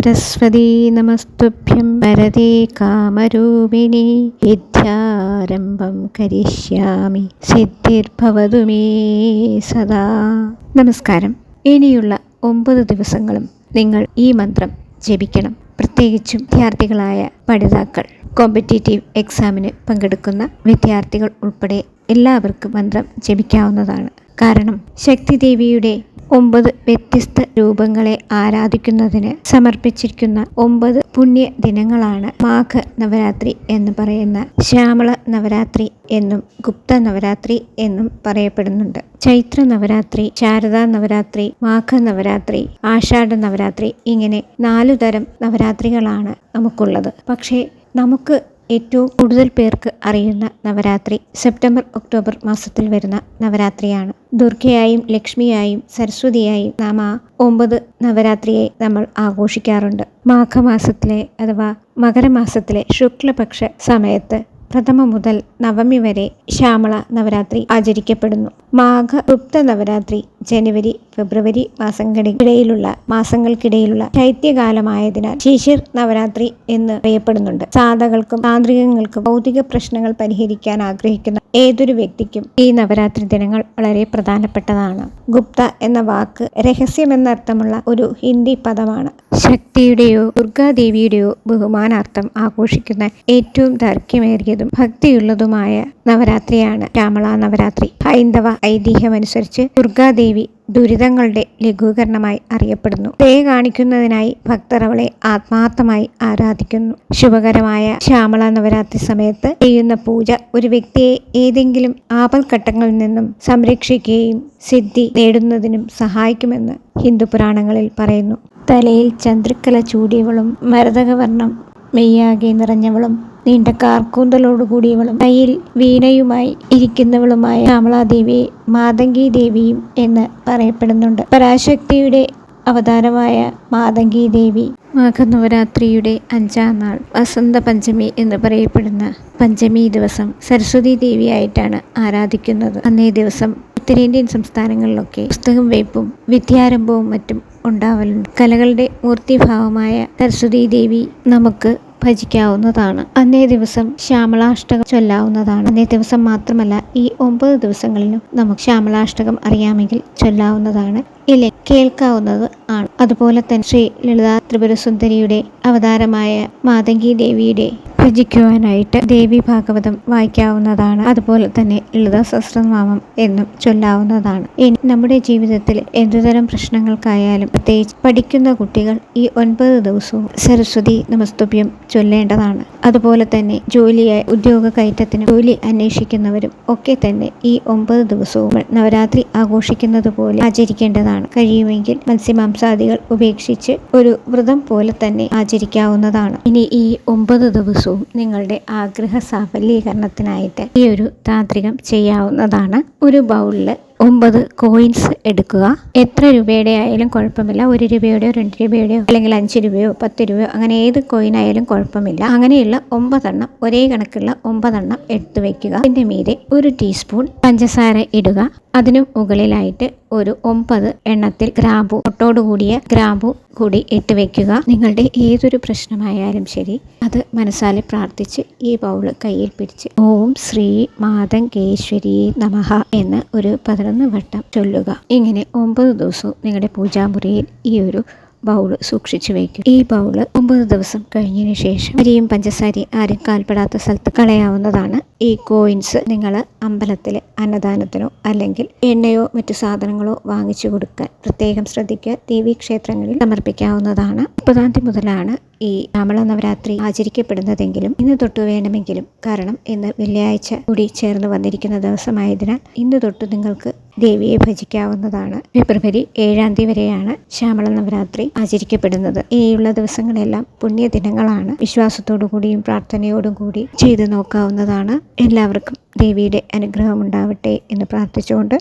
സരസ്വതീ നമസ്തുഭ്യം വരതി കാമരൂപിണി. വിദ്യാരംഭം കരിഷ്യാമി. സിദ്ധിർഭവതു may സദാ. നമസ്കാരം. ഇനിയുള്ള ഒമ്പത് ദിവസങ്ങളും നിങ്ങൾ ഈ മന്ത്രം ജപിക്കണം. പ്രത്യേകിച്ചും വിദ്യാർത്ഥികളായ പഠിതാക്കൾ. കോമ്പറ്റേറ്റീവ് എക്സാമിന് പങ്കെടുക്കുന്ന വിദ്യാർത്ഥികൾ ഉൾപ്പെടെ എല്ലാവർക്കും മന്ത്രം ജപിക്കാവുന്നതാണ്. കാരണം ശക്തിദേവിയുടെ ഒമ്പത് വ്യത്യസ്ത രൂപങ്ങളെ ആരാധിക്കുന്നതിന് സമർപ്പിച്ചിരിക്കുന്ന ഒമ്പത് പുണ്യ ദിനങ്ങളാണ് മാഘ നവരാത്രി എന്ന് പറയുന്ന ശ്യാമള നവരാത്രി എന്നും ഗുപ്ത നവരാത്രി എന്നും പറയപ്പെടുന്നുണ്ട്. ചൈത്ര നവരാത്രി ശാരദാ നവരാത്രി മാഘ നവരാത്രി ആഷാഢ നവരാത്രി ഇങ്ങനെ നാലു തരം നവരാത്രികളാണ് നമുക്കുള്ളത്. പക്ഷേ നമുക്ക് ഏറ്റവും കൂടുതൽ പേർക്ക് അറിയുന്ന നവരാത്രി സെപ്റ്റംബർ ഒക്ടോബർ മാസത്തിൽ വരുന്ന നവരാത്രിയാണ്. ദുർഗയായും ലക്ഷ്മിയായും സരസ്വതിയായും നാം ആ ഒമ്പത് നവരാത്രിയെ നമ്മൾ ആഘോഷിക്കാറുണ്ട്. മാഘമാസത്തിലെ അഥവാ മകരമാസത്തിലെ ശുക്ലപക്ഷ സമയത്ത് പ്രഥമ മുതൽ നവമി വരെ ശ്യാമള നവരാത്രി ആചരിക്കപ്പെടുന്നു. മാഘ ഗുപ്ത നവരാത്രി ജനുവരി ഫെബ്രുവരി മാസങ്ങൾക്കിടയിലുള്ള മാസങ്ങൾക്കിടയിലുള്ള ശൈത്യകാലമായതിനാൽ ശിശിർ നവരാത്രി എന്ന് അറിയപ്പെടുന്നുണ്ട്. സാധകൾക്കും താന്ത്രികങ്ങൾക്കും ഭൗതിക പ്രശ്നങ്ങൾ പരിഹരിക്കാൻ ആഗ്രഹിക്കുന്ന ഏതൊരു വ്യക്തിക്കും ഈ നവരാത്രി ദിനങ്ങൾ വളരെ പ്രധാനപ്പെട്ടതാണ്. ഗുപ്ത എന്ന വാക്ക് രഹസ്യമെന്നർത്ഥമുള്ള ഒരു ഹിന്ദി പദമാണ്. ശക്തിയുടെയോ ദുർഗാദേവിയുടെയോ ബഹുമാനാർത്ഥം ആഘോഷിക്കുന്ന ഏറ്റവും ദൈർഘ്യമേറിയതും ഭക്തിയുള്ളതുമായ നവരാത്രിയാണ് രാമള നവരാത്രി. ഹൈന്ദവ ഐതിഹ്യമനുസരിച്ച് ദുർഗാദേവി ദുരിതങ്ങളുടെ ലഘൂകരണമായി അറിയപ്പെടുന്നു. ദയ കാണിക്കുന്നതിനായി ഭക്തർ അവളെ ആത്മാർത്ഥമായി ആരാധിക്കുന്നു. ശുഭകരമായ ശ്യാമള നവരാത്രി സമയത്ത് ചെയ്യുന്ന പൂജ ഒരു വ്യക്തിയെ ഏതെങ്കിലും ആപൽഘട്ടങ്ങളിൽ നിന്നും സംരക്ഷിക്കുകയും സിദ്ധി നേടുന്നതിനും സഹായിക്കുമെന്ന് ഹിന്ദു പുരാണങ്ങളിൽ പറയുന്നു. തലയിൽ ചന്ദ്രക്കല ചൂടിയവളും മരതകവർണം മെയ്യാകെ നിറഞ്ഞവളും നീണ്ട കാർക്കൂന്തലോടുകൂടിയവളും കയ്യിൽ വീണയുമായി ഇരിക്കുന്നവളുമായ കമലാദേവിയെ മാതങ്കി ദേവിയും എന്ന് പറയപ്പെടുന്നുണ്ട്. പരാശക്തിയുടെ അവതാരമായ മാതങ്കി ദേവി മാഘനവരാത്രിയുടെ അഞ്ചാം നാൾ വസന്ത പഞ്ചമി എന്ന് പറയപ്പെടുന്ന പഞ്ചമി ദിവസം സരസ്വതി ദേവിയായിട്ടാണ് ആരാധിക്കുന്നത്. അന്നേ ദിവസം ഉത്തരേന്ത്യൻ സംസ്ഥാനങ്ങളിലൊക്കെ പുസ്തകം വയ്പും വിദ്യാരംഭവും മറ്റും ഉണ്ടാവലുണ്ട് കലകളുടെ മൂർത്തിഭാവമായ സരസ്വതീ ദേവി നമുക്ക് ഭജിക്കാവുന്നതാണ്. അന്നേ ദിവസം ശ്യാമളാഷ്ടകം ചൊല്ലാവുന്നതാണ്. അന്നേ ദിവസം മാത്രമല്ല ഈ ഒമ്പത് ദിവസങ്ങളിലും നമുക്ക് ശ്യാമളാഷ്ടകം അറിയാമെങ്കിൽ ചൊല്ലാവുന്നതാണ്. ഇല്ല കേൾക്കാവുന്നത് ആണ്. അതുപോലെ തന്നെ ശ്രീ ലളിതാ ത്രിപുരസുന്ദരിയുടെ അവതാരമായ മാതങ്കി ദേവിയുടെ ഭജിക്കുവാനായിട്ട് ദേവി ഭാഗവതം വായിക്കാവുന്നതാണ്. അതുപോലെ തന്നെ ലളിതാ സഹസ്രനാമം എന്നും ചൊല്ലാവുന്നതാണ്. ഇനി നമ്മുടെ ജീവിതത്തിൽ എന്തുതരം പ്രശ്നങ്ങൾക്കായാലും പ്രത്യേകിച്ച് പഠിക്കുന്ന കുട്ടികൾ ഈ ഒൻപത് ദിവസവും സരസ്വതി നമസ്തുഭ്യം ചൊല്ലേണ്ടതാണ്. അതുപോലെ തന്നെ ജോലിയായി ഉദ്യോഗ കയറ്റത്തിന് ജോലി അന്വേഷിക്കുന്നവരും ഒക്കെ തന്നെ ഈ ഒമ്പത് ദിവസവും നവരാത്രി ആഘോഷിക്കുന്നത് പോലെ ആചരിക്കേണ്ടതാണ്. കഴിയുമെങ്കിൽ മത്സ്യമാംസാദികൾ ഉപേക്ഷിച്ച് ഒരു വ്രതം പോലെ തന്നെ ആചരിക്കാവുന്നതാണ്. ഇനി ഈ ഒമ്പത് ദിവസവും നിങ്ങളുടെ ആഗ്രഹ സാഫല്യീകരണത്തിനായിട്ട് ഈ ഒരു താന്ത്രികം ചെയ്യാവുന്നതാണ്. ഒരു ബൗളിൽ ഒമ്പത് കോയിൻസ് എടുക്കുക. എത്ര രൂപയുടെ ആയാലും കുഴപ്പമില്ല. ഒരു രൂപയുടെയോ രണ്ട് രൂപയുടെയോ അല്ലെങ്കിൽ അഞ്ച് രൂപയോ പത്ത് രൂപയോ അങ്ങനെ ഏത് കോയിൻ ആയാലും കുഴപ്പമില്ല. അങ്ങനെയുള്ള ഒമ്പതെണ്ണം ഒരേ കണക്കുള്ള ഒമ്പതെണ്ണം എടുത്തു വെക്കുക. അതിന്റെ മീതെ ഒരു ടീസ്പൂൺ പഞ്ചസാര ഇടുക. അതിനു മുകളിലായിട്ട് ഒരു ഒമ്പത് എണ്ണത്തിൽ ഗ്രാമ്പു കൂടിയ ഗ്രാമ്പു കൂടി ഇട്ട് വെക്കുക. നിങ്ങളുടെ ഏതൊരു പ്രശ്നമായാലും ശരി അത് മനസ്സാലെ പ്രാർത്ഥിച്ച് ഈ ബൗൾ കയ്യിൽ പിടിച്ച് ഓം ശ്രീ മാതങ്കേശ്വരി നമഹ എന്ന് ഒരു പതിനൊന്ന് വട്ടം ചൊല്ലുക. ഇങ്ങനെ ഒമ്പത് ദിവസവും നിങ്ങളുടെ പൂജാമുറിയിൽ ഈ ഒരു ബൗൾ സൂക്ഷിച്ചു വയ്ക്കും. ഈ ബൗൾ ഒമ്പത് ദിവസം കഴിഞ്ഞതിന് ശേഷം അരിയും പഞ്ചസാരയും ആരും കാൽപ്പെടാത്ത സ്ഥലത്ത് കളയാവുന്നതാണ്. ഈ കോയിൻസ് നിങ്ങൾ അമ്പലത്തിൽ അന്നദാനത്തിനോ അല്ലെങ്കിൽ എണ്ണയോ മറ്റു സാധനങ്ങളോ വാങ്ങിച്ചു കൊടുക്കാൻ പ്രത്യേകം ശ്രദ്ധിക്കുക. ദേവീ ക്ഷേത്രങ്ങളിൽ സമർപ്പിക്കാവുന്നതാണ്. മുപ്പതാം തീയതി മുതലാണ് ഈ ശ്യാമള നവരാത്രി ആചരിക്കപ്പെടുന്നതെങ്കിലും ഇന്ന് തൊട്ട് വേണമെങ്കിലും കാരണം ഇന്ന് വെള്ളിയാഴ്ച കൂടി ചേർന്ന് വന്നിരിക്കുന്ന ദിവസമായതിനാൽ ഇന്ന് തൊട്ട് നിങ്ങൾക്ക് ദേവിയെ ഭജിക്കാവുന്നതാണ്. ഫെബ്രുവരി ഏഴാം തീയതി വരെയാണ് ശ്യാമള നവരാത്രി ആചരിക്കപ്പെടുന്നത്. ഇനിയുള്ള ദിവസങ്ങളെല്ലാം പുണ്യ ദിനങ്ങളാണ് വിശ്വാസത്തോടു കൂടിയും പ്രാർത്ഥനയോടും കൂടി ചെയ്തു നോക്കാവുന്നതാണ്. എല്ലാവർക്കും ദേവിയുടെ അനുഗ്രഹം ഉണ്ടാവട്ടെ എന്ന് പ്രാർത്ഥിച്ചുകൊണ്ട്